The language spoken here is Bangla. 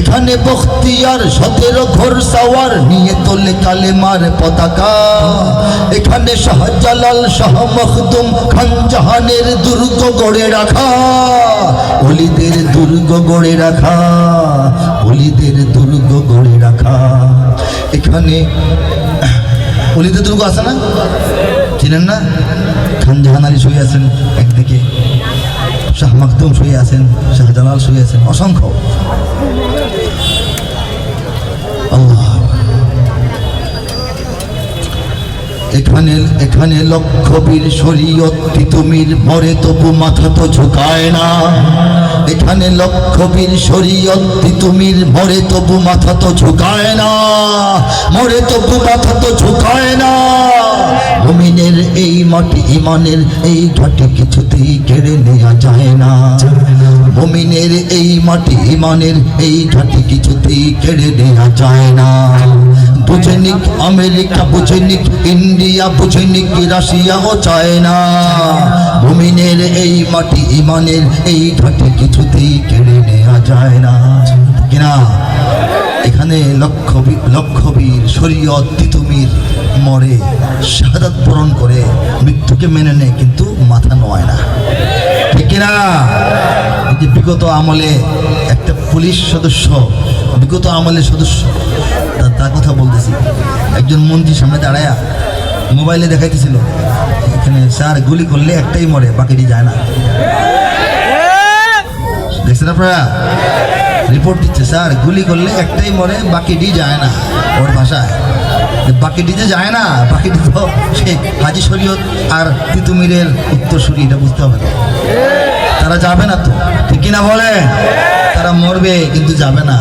এখানে বখতিয়ার সতেরো ঘোর সাওয়ার নিয়ে তোলে কালেমার পতাকা। এখানে শাহজালাল শাহ মখদুম খান জাহানের দুর্গ গড়ে রাখা। অলিদের দুর্গ গড়ে রাখা। অলিদের দুর্গ গড়ে রাখা। এখানে অলিদের দুর্গ আছে না? চিনেন না? খান জাহান আলী শুয়ে আছেন একদিকে। শাহ মাকদুম শুয়ে আছেন, শাহজালাল শুয়ে আছেন, অসংখ্য। এখানে এখানে লক্ষ বীর শরীয়ত তিতুমির মরে তবু মাথা তো ঝুঁকায় না। এখানে লক্ষ বীর শরীয়ত তিতুমির মরে তবু মাথা তো ঝুঁকায় না। মরে তবু মাথা তো ঝুঁকায় না। মুমিনের এই মাটি ইমানের এই ঘাটে কিছুতেই কেড়ে নেওয়া যায় না। মুমিনের এই মাটি ইমানের এই ঘাটে কিছুতেই কেড়ে নেওয়া যায় না। বুঝেনিক আমেরিকা বুঝেনিক ইন্ডিয়া বুঝেনিক রাশিয়া ও চায়না মুমিনের এই মাটি ইমানের এই ঘাটে কিছুতেই কেড়ে নেওয়া যায় না। কিনা? এখানে লক্ষ বী- লক্ষ শরীয়ত তিতুমির মরে, শাহাদাত পূরণ করে মৃত্যুকে মেনে নেয়, কিন্তু মাথা নোয় না। ঠিক এই যে বিগত আমলে একটা পুলিশ সদস্য, বিগত আমলের সদস্য, তার কথা বলতেছি। একজন মন্ত্রী সামনে দাঁড়ায়া মোবাইলে দেখাইতেছিল, এখানে স্যার গুলি করলে একটাই মরে, বাকিটি যায় না। দেখছেন আপনারা? রিপোর্ট দিচ্ছে, স্যার গুলি করলে একটাই মরে, বাকিটি যায় না, ওর ভাষায়। যে বাকিটি যে যায় না বাকিটি তো সে হাজি শরীয়ত আর তিতুমিরের উত্তরসূরি, এটা বুঝতে হবে। তারা যাবে না তো, ঠিক কিনা বলে তারা মরবে, কিন্তু যাবে না।